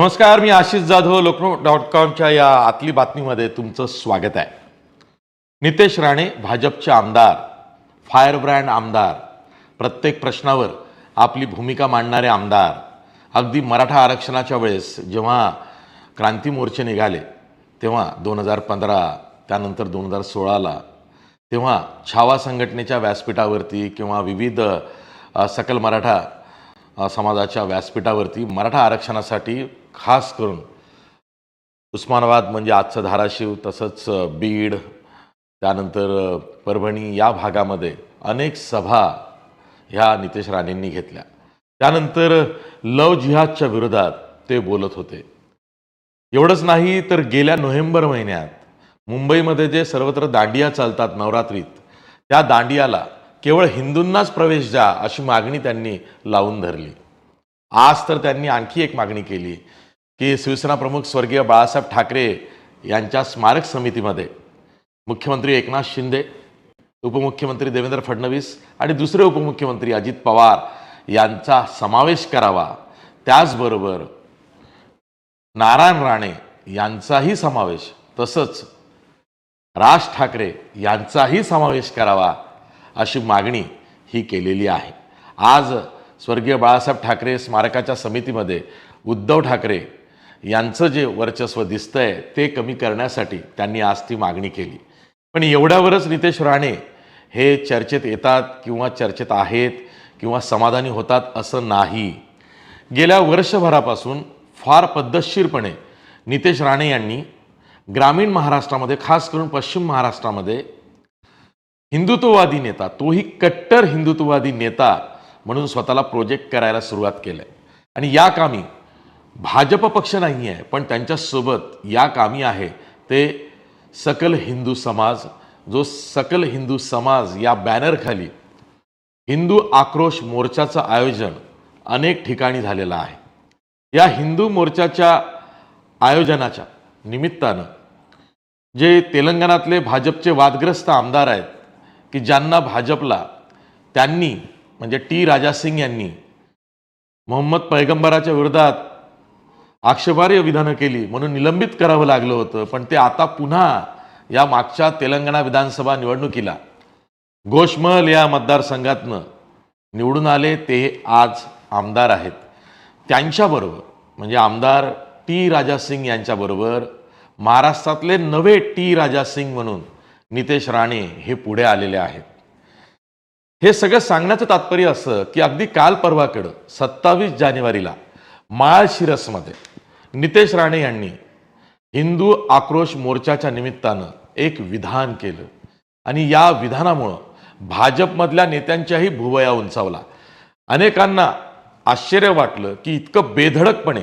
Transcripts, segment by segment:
नमस्कार मी आशिष जाधव लोकनो डॉट कॉमच्या या आतली बातमीमध्ये तुमचं स्वागत आहे. नितेश राणे भाजपचे आमदार फायर ब्रँड आमदार प्रत्येक प्रश्नावर आपली भूमिका मांडणारे आमदार अगदी मराठा आरक्षणाच्या वेळेस जेव्हा क्रांती मोर्चे निघाले तेव्हा दोन हजार पंधरा त्यानंतर दोन हजार सोळाला तेव्हा छावा संघटनेच्या व्यासपीठावरती किंवा विविध सकल मराठा समाजाच्या व्यासपीठावरती मराठा आरक्षणासाठी खास करून उस्मानाबाद म्हणजे आजचं धाराशिव तसंच बीड त्यानंतर परभणी या भागामध्ये अनेक सभा ह्या नितेश राणेंनी घेतल्या. त्यानंतर लव जिहादच्या विरोधात ते बोलत होते. एवढंच नाही तर गेल्या नोव्हेंबर महिन्यात मुंबईमध्ये जे सर्वत्र दांडिया चालतात नवरात्रीत त्या दांडियाला केवळ हिंदूंनाच प्रवेश द्या अशी मागणी त्यांनी लावून धरली. आज तर त्यांनी आणखी एक मागणी केली की शिवसेना प्रमुख स्वर्गीय बाळासाहेब ठाकरे यांच्या स्मारक समितीमध्ये मुख्यमंत्री एकनाथ शिंदे उपमुख्यमंत्री देवेंद्र फडणवीस आणि दुसरे उपमुख्यमंत्री अजित पवार यांचा समावेश करावा. त्याचबरोबर नारायण राणे यांचाही समावेश तसंच राज ठाकरे यांचाही समावेश करावा. अशी मागणी ही केलेली आहे. आज स्वर्गीय बाळासाहेब ठाकरे स्मारकाच्या समितीमध्ये उद्धव ठाकरे यांचं जे वर्चस्व दिसतंय ते कमी करण्यासाठी त्यांनी आज ती मागणी केली. पण एवढ्यावरच नितेश राणे हे चर्चेत येतात किंवा चर्चेत आहेत किंवा समाधानी होतात असं नाही. गेल्या वर्षभरापासून फार पद्धतशीरपणे नितेश राणे यांनी ग्रामीण महाराष्ट्रामध्ये खास करून पश्चिम महाराष्ट्रामध्ये हिंदुत्ववादी नेता तोही कट्टर हिंदुत्ववादी नेता म्हणून स्वतःला प्रोजेक्ट करायला सुरुवात केलं आहे आणि या कामी भाजप पक्ष नाही आहे पण त्यांच्यासोबत या कामी आहे ते सकल हिंदू समाज जो सकल हिंदू समाज या बॅनरखाली हिंदू आक्रोश मोर्चाचं आयोजन अनेक ठिकाणी झालेलं आहे. या हिंदू मोर्चाच्या आयोजनाच्या निमित्तानं जे तेलंगणातले भाजपचे वादग्रस्त आमदार आहेत की ज्यांना भाजपला त्यांनी म्हणजे टी राजा सिंग यांनी मोहम्मद पैगंबराच्या विरोधात आक्षेपार्ह विधानं केली म्हणून निलंबित करावं लागलं होतं. पण ते आता पुन्हा या मागच्या तेलंगणा विधानसभा निवडणुकीला घोषमल या मतदारसंघातनं निवडून आले ते आज आमदार आहेत. त्यांच्याबरोबर म्हणजे आमदार टी राजा सिंग यांच्याबरोबर महाराष्ट्रातले नवे टी राजा सिंग म्हणून नितेश राणे हे पुढे आलेले आहेत. हे सगळं सांगण्याचं तात्पर्य असं की अगदी काल परवाकडं सत्तावीस जानेवारीला माळशिरसमध्ये नितेश राणे यांनी हिंदू आक्रोश मोर्चाच्या निमित्तानं एक विधान केलं. आणि या विधानामुळं भाजपमधल्या नेत्यांच्याही भुवया उंचावला. अनेकांना आश्चर्य वाटलं की इतकं बेधडकपणे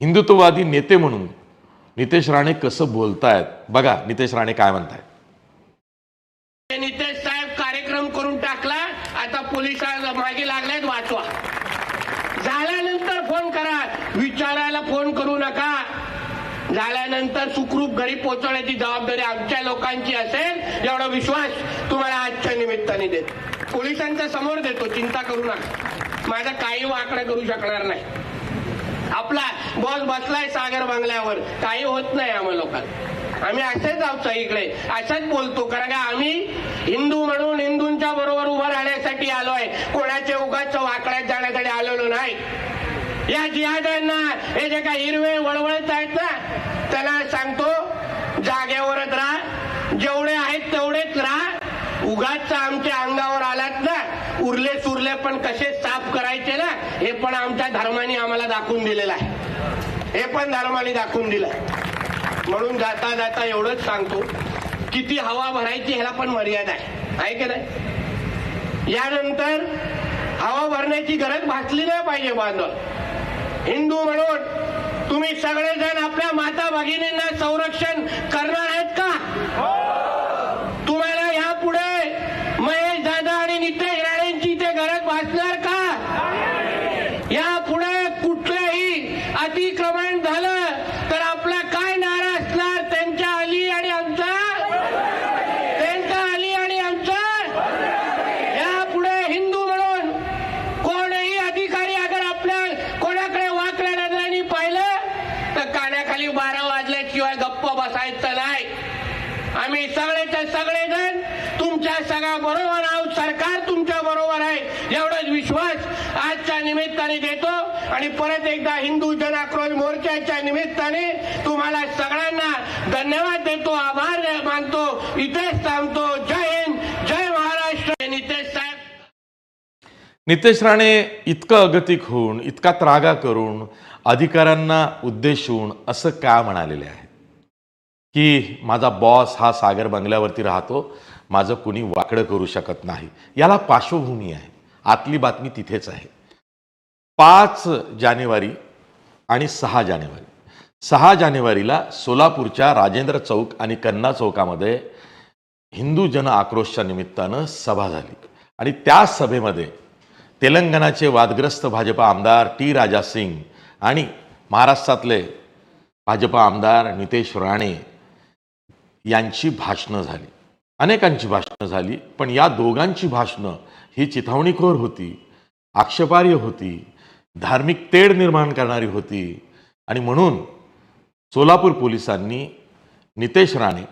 हिंदुत्ववादी नेते म्हणून नितेश राणे कसं बोलतायत. बघा नितेश राणे काय म्हणतायत ते नितेश साहेब कार्यक्रम करून टाकला आता पोलिसांना मागे लागलेत वाचवा झाल्यानंतर फोन करा विचारायला फोन करू नका झाल्यानंतर सुखरूप घरी पोहोचवण्याची जबाबदारी आमच्या लोकांची असेल एवढा विश्वास तुम्हाला आजच्या निमित्ताने देत. पोलिसांच्या समोर देतो चिंता करू नका. माझा काही वाकडं करू शकणार नाही. आपला बॉस बसलाय सागर बंगल्यावर काही होत नाही आम्हा लोकांना. आम्ही असेच आहोत इकडे असंच बोलतो कारण का आम्ही हिंदू म्हणून हिंदूंच्या बरोबर उभं राहण्यासाठी आलोय. कोणाच्या उगाच वाकड्यात जाण्यासाठी आलेलो नाही. या जिहाद्यांना हे जे काही हिरवे वळवळत आहेत ना त्याला सांगतो जागेवरच राहा. जेवढे आहेत तेवढेच राहा. उगाच आमच्या अंगावर आलात ना उरले सुरले पण कसे साफ करायचे ना हे पण आमच्या धर्माने आम्हाला दाखवून दिलेलं आहे. हे पण धर्माने दाखवून दिलं म्हणून जाता जाता एवढंच सांगतो किती हवा भरायची ह्याला पण मर्यादा आहे. आहे की नाही? यानंतर हवा भरण्याची गरज भासली नाही पाहिजे बांधव. हिंदू म्हणून तुम्ही सगळेजण आपल्या माता भगिनींना संरक्षण करणार आहेत का तुम्हाला यापुढे महेश दादा आणि नितेश राणेंची ते गरज भासणार का यापुढे कुठलंही अतिक्रमण झालं तर आपला काय नारा असणार त्यांच्या अली आणि आमचा त्यांचा अली आणि आमचा यापुढे हिंदू म्हणून कोणही अधिकारी अगर आपल्या कोणाकडे वाकड्या नजरांनी पाहिलं बारा वाजल्याशिवाय गप्प बसायचं नाही आम्ही सगळेचे सगळेजण तुमच्या सगळ्या बरोबर आहोत सरकार तुमच्या बरोबर आहे एवढाच विश्वास आजच्या निमित्ताने देतो आणि परत एकदा हिंदू जन आक्रोश मोर्चाच्या निमित्ताने तुम्हाला सगळ्यांना धन्यवाद देतो आभार मानतो इथेच थांबतो. जय हिंद जय महाराष्ट्र. नितेश साहेब. नितेश राणे इतकं अगतिक होऊन इतका त्रागा करून अधिकाऱ्यांना उद्देशून असं का म्हणालेले आहे? की माझा बॉस हा सागर बंगल्यावरती राहतो माझं कुणी वाकडं करू शकत नाही. याला पार्श्वभूमी आहे. आतली बातमी तिथेच आहे. पाच जानेवारी आणि सहा जानेवारी. सहा जानेवारीला सोलापूरच्या राजेंद्र चौक आणि कन्ना चौकामध्ये हिंदू जन आक्रोशच्या निमित्तानं सभा झाली. आणि त्या सभेमध्ये तेलंगणाचे वादग्रस्त भाजपा आमदार टी राजा सिंग आणि महाराष्ट्रातले भाजपा आमदार नितेश राणे यांची भाषणं झाली. अनेकांची भाषणं झाली पण या दोघांची भाषणं ही चिथावणीखोर होती आक्षेपार्ह होती धार्मिक तेढ निर्माण करणारी होती. आणि म्हणून सोलापूर पोलिसांनी नितेश राणे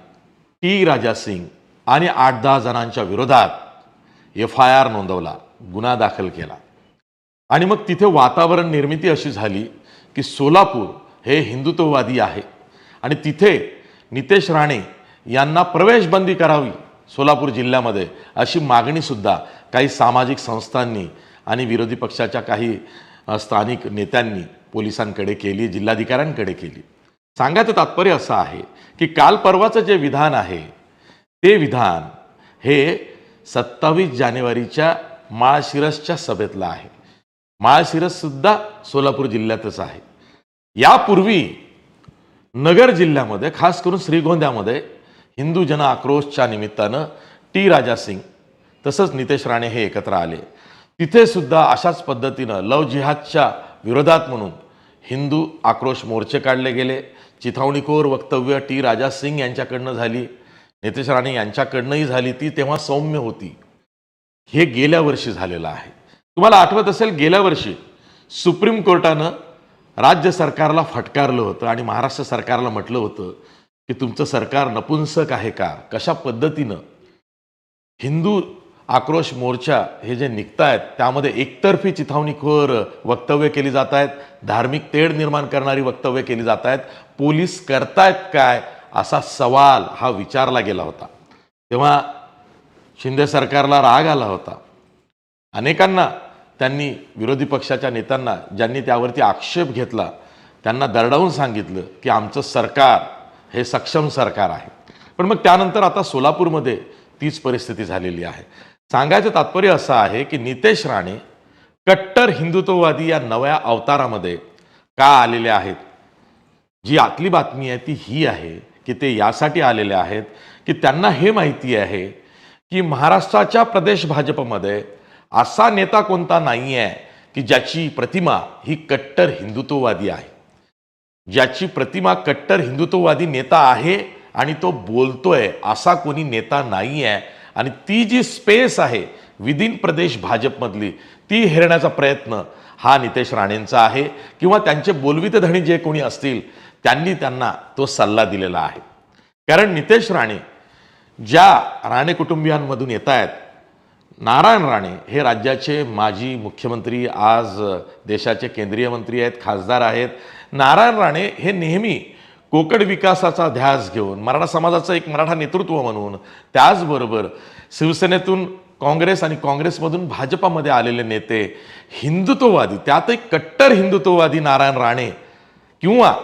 टी. राजा सिंग आणि आठ दहा जणांच्या विरोधात एफ आय आर नोंदवला गुन्हा दाखल केला. आणि मग तिथे वातावरण निर्मिती अशी झाली की सोलापूर हे हिंदुत्ववादी आहे. आणि तिथे नितेश राणे यांना प्रवेशबंदी करावी सोलापूर जिल्ह्यामध्ये अशी मागणीसुद्धा काही सामाजिक संस्थांनी आणि विरोधी पक्षाच्या काही स्थानिक नेत्यांनी पोलिसांकडे केली जिल्हाधिकाऱ्यांकडे केली. सांगायचं तात्पर्य असं आहे की काल परवाचं जे विधान आहे ते विधान हे सत्तावीस जानेवारीच्या माळशिरसच्या सभेतलं आहे. माळशिरससुद्धा सोलापूर जिल्ह्यातच आहे. यापूर्वी नगर जिल्ह्यामध्ये खास करून श्रीगोंद्यामध्ये हिंदू जन आक्रोशच्या निमित्तानं टी राजा सिंग तसंच नितेश राणे हे एकत्र आले. तिथे सुद्धा अशाच पद्धतीनं लव जिहादच्या विरोधात म्हणून हिंदू आक्रोश मोर्चे काढले गेले. चिथावणीखोर वक्तव्य टी राजा सिंग यांच्याकडनं झाली. नितेश राणे यांच्याकडनंही झाली. ती तेव्हा सौम्य होती. हे गेल्या वर्षी झालेलं आहे. तुम्हाला आठवत असेल गेल्या वर्षी सुप्रीम कोर्टानं राज्य सरकारला फटकारलं होतं आणि महाराष्ट्र सरकारला म्हटलं होतं की तुमचं सरकार नपुंसक आहे का? कशा पद्धतीनं हिंदू आक्रोश मोर्चा हे जे निघत आहेत त्यामध्ये एकतर्फी चिथावणीखोर वक्तव्य केली जात आहेत धार्मिक तेढ निर्माण करणारी वक्तव्य केली जात आहेत पोलीस करतायत काय असा सवाल हा विचारला गेला होता. तेव्हा शिंदे सरकारला राग आला होता. अनेकांना त्यांनी विरोधी पक्षाच्या नेत्यांना ज्यांनी त्यावरती आक्षेप घेतला त्यांना दरडावून सांगितलं की आमचं सरकार हे सक्षम सरकार आहे. पण मग त्यानंतर आता सोलापूरमध्ये तीच परिस्थिती झालेली आहे. सांगायचं तात्पर्य असं आहे की नितेश राणे कट्टर हिंदुत्ववादी या नव्या अवतारामध्ये का आलेले आहेत? जी आतली बातमी आहे ती ही आहे की ते यासाठी आलेले आहेत की त्यांना हे माहिती आहे की महाराष्ट्राच्या प्रदेश भाजपमध्ये असा नेता कोणता नाही आहे की ज्याची प्रतिमा ही कट्टर हिंदुत्ववादी आहे? ज्याची प्रतिमा कट्टर हिंदुत्ववादी नेता आहे आणि तो बोलतोय असा कोणी नेता नाही आहे आणि ती जी स्पेस आहे विदिन प्रदेश भाजपमधली ती हेरण्याचा प्रयत्न हा नितेश राणेंचा आहे किंवा त्यांचे बोलवित धणी जे कोणी असतील त्यांनी त्यांना तो सल्ला दिलेला आहे. कारण नितेश राणे ज्या राणे कुटुंबियांमधून येत आहेत नारायण राणे हे राज्याचे माजी मुख्यमंत्री आज देशाचे केंद्रीय मंत्री आहेत खासदार आहेत. नारायण राणे हे नेहमी कोकण विकासाचा ध्यास घेऊन मराठा समाजाचं एक मराठा नेतृत्व म्हणून त्याचबरोबर शिवसेनेतून काँग्रेस आणि काँग्रेसमधून भाजपामध्ये आलेले नेते हिंदुत्ववादी त्यातही कट्टर हिंदुत्ववादी नारायण राणे किंवा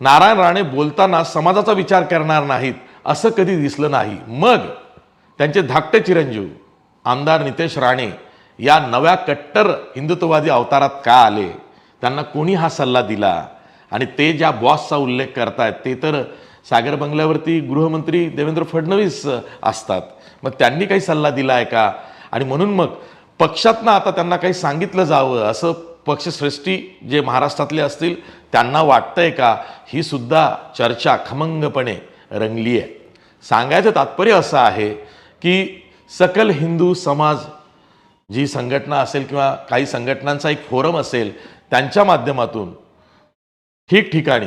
नारायण राणे बोलताना समाजाचा विचार करणार नाहीत असं कधी दिसलं नाही. मग त्यांचे धाकटे चिरंजीव आमदार नितेश राणे या नव्या कट्टर हिंदुत्ववादी अवतारात का आले? त्यांना कोणी हा सल्ला दिला? आणि ते ज्या बॉसचा उल्लेख करतायत ते तर सागर बंगल्यावरती गृहमंत्री देवेंद्र फडणवीस असतात. मग त्यांनी काही सल्ला दिला आहे का? आणि म्हणून मग पक्षातनं आता त्यांना काही सांगितलं जावं असं पक्षश्रेष्ठी जे महाराष्ट्रातले असतील त्यांना वाटतंय का? ही सुद्धा चर्चा खमंगपणे रंगली आहे सांगायचं तात्पर्य असं आहे की सकल हिंदू समाज जी संघटना असेल किंवा काही संघटनांचा एक फोरम असेल त्यांच्या माध्यमातून ठिकठिकाणी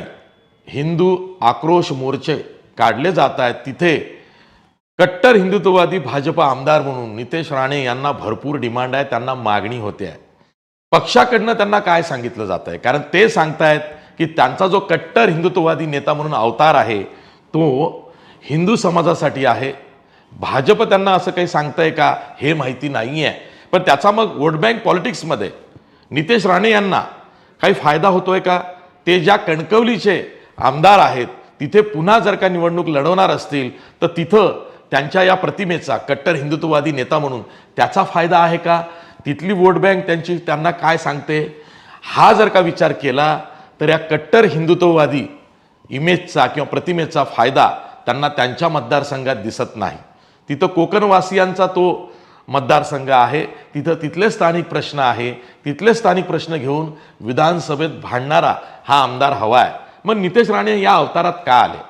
हिंदू आक्रोश मोर्चे काढले जात आहेत तिथे कट्टर हिंदुत्ववादी भाजपा आमदार म्हणून नितेश राणे यांना भरपूर डिमांड आहे त्यांना मागणी होते आहे. पक्षाकडनं त्यांना काय सांगितलं जात आहे? कारण ते सांगतायत की त्यांचा जो कट्टर हिंदुत्ववादी नेता म्हणून अवतार आहे तो हिंदू समाजासाठी आहे. भाजप त्यांना असं काही सांगतंय का हे माहिती नाही आहे पण त्याचा मग वोट बँक पॉलिटिक्समध्ये नितेश राणे यांना काही फायदा होतोय का? ते ज्या कणकवलीचे आमदार आहेत तिथे पुन्हा जर का निवडणूक लढवणार असतील तर तिथं त्यांच्या या प्रतिमेचा कट्टर हिंदुत्ववादी नेता म्हणून त्याचा फायदा आहे का? तिथली वोट बँक त्यांची त्यांना काय सांगते? हा जर का विचार केला तर या कट्टर हिंदुत्ववादी इमेजचा किंवा प्रतिमेचा फायदा त्यांना त्यांच्या मतदारसंघात दिसत नाही. तिथं कोकणवासियांचा तो मतदारसंघ आहे. तिथं तिथले स्थानिक प्रश्न आहे. तिथले स्थानिक प्रश्न घेऊन विधानसभेत भांडणारा हा आमदार हवा आहे. मग नितेश राणे या अवतारात का आले?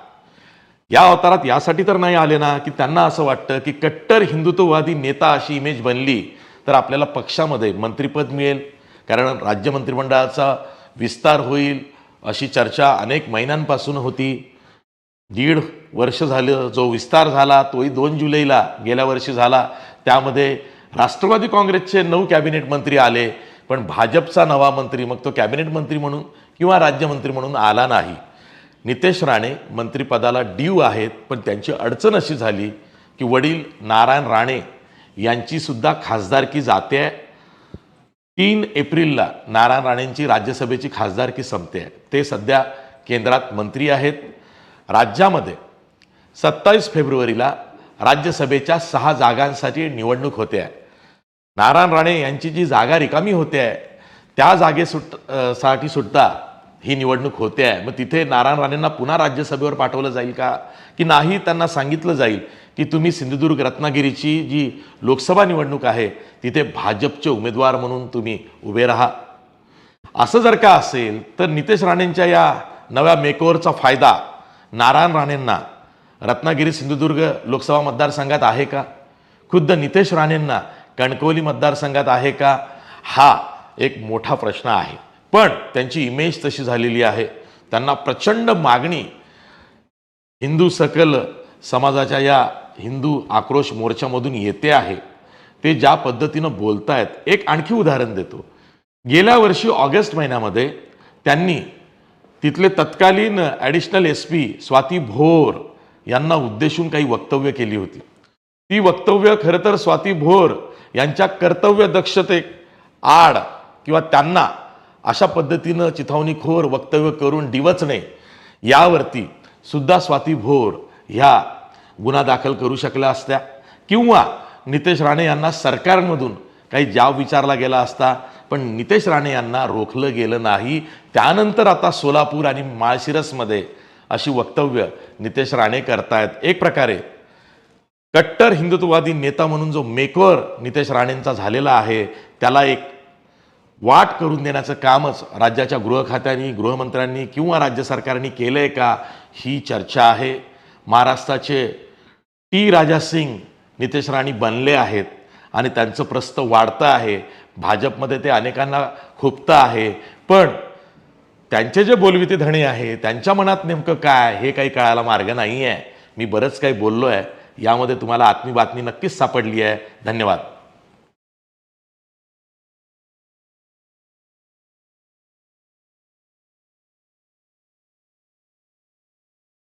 या अवतारात यासाठी तर नाही आले ना की त्यांना असं वाटतं की कट्टर हिंदुत्ववादी नेता अशी इमेज बनली तर आपल्याला पक्षामध्ये मंत्रिपद मिळेल. कारण राज्य मंत्रिमंडळाचा विस्तार होईल अशी चर्चा अनेक महिन्यांपासून होती. दीड वर्ष झालं जो विस्तार झाला तोही दोन जुलैला गेल्या वर्षी झाला. त्यामध्ये राष्ट्रवादी काँग्रेसचे नऊ कॅबिनेट मंत्री आले पण भाजपचा नवा मंत्री मग तो कॅबिनेट मंत्री म्हणून किंवा राज्यमंत्री म्हणून आला नाही. नितेश राणे मंत्रिपदाला ड्यू आहेत पण त्यांची अडचण अशी झाली की वडील नारायण राणे यांची सुद्धा खासदारकी जाते आहे. तीन एप्रिलला नारायण राणेंची राज्यसभेची खासदारकी संपते आहे. ते सध्या केंद्रात मंत्री आहेत. राज्यामध्ये सत्तावीस फेब्रुवारीला राज्यसभेच्या सहा जागांसाठी निवडणूक होते आहे. नारायण राणे यांची जी जागा रिकामी होते आहे त्या जागे सुटसाठी सुद्धा ही निवडणूक होते आहे. मग तिथे नारायण राणेंना पुन्हा राज्यसभेवर पाठवलं जाईल का? की नाही त्यांना सांगितलं जाईल की तुम्ही सिंधुदुर्ग रत्नागिरीची जी लोकसभा निवडणूक आहे तिथे भाजपचे उमेदवार म्हणून तुम्ही उभे राहा. असं जर का असेल तर नितेश राणेंच्या या नव्या मेकओव्हरचा फायदा नारायण राणेंना रत्नागिरी सिंधुदुर्ग लोकसभा मतदारसंघात आहे का? खुद्द नितेश राणेंना कणकवली मतदारसंघात आहे का? हा एक मोठा प्रश्न आहे. पण त्यांची इमेज तशी झालेली आहे. त्यांना प्रचंड मागणी हिंदू सकल समाजाच्या या हिंदू आक्रोश मोर्चामधून येते आहे. ते ज्या पद्धतीनं बोलतायत एक आणखी उदाहरण देतो. गेल्या वर्षी ऑगस्ट महिन्यामध्ये त्यांनी तिथले तत्कालीन additional S P Swati Bhor यांना उद्देशून काही वक्तव्य केली होती. ती वक्तव्य खरं तर स्वाती भोर यांच्या कर्तव्य दक्षते आड किंवा त्यांना अशा पद्धतीनं चिथावणीखोर वक्तव्य करून डिवचणे यावरती सुद्धा स्वाती भोर ह्या गुन्हा दाखल करू शकल्या असत्या. किंवा नितेश राणे यांना सरकारमधून काही जाब विचारला गेला असता पण नितेश राणे यांना रोखलं गेलं नाही. त्यानंतर आता सोलापूर आणि माळशिरसमध्ये अशी वक्तव्य नितेश राणे करतायत. एक प्रकारे कट्टर हिंदुत्ववादी नेता म्हणून जो मेकवर नितेश राणेंचा झालेला आहे त्याला एक वाट करून देण्याचं कामच राज्याच्या गृह खात्याने गृहमंत्र्यांनी किंवा राज्य सरकारने केलं आहे का ही चर्चा आहे. महाराष्ट्राचे टी राजा सिंग नितेश राणे बनले आहेत आणि त्यांचं प्रस्त वाढतं आहे. भाजपमध्ये ते अनेकांना खुपतं आहे. पण त्यांचे जे बोलविते धणे आहे त्यांच्या मनात नेमकं काय हे काही कळायला मार्ग नाही आहे मी बरंच काही बोललो आहे यामध्ये तुम्हाला आत्मी बातमी नक्कीच सापडली आहे. धन्यवाद.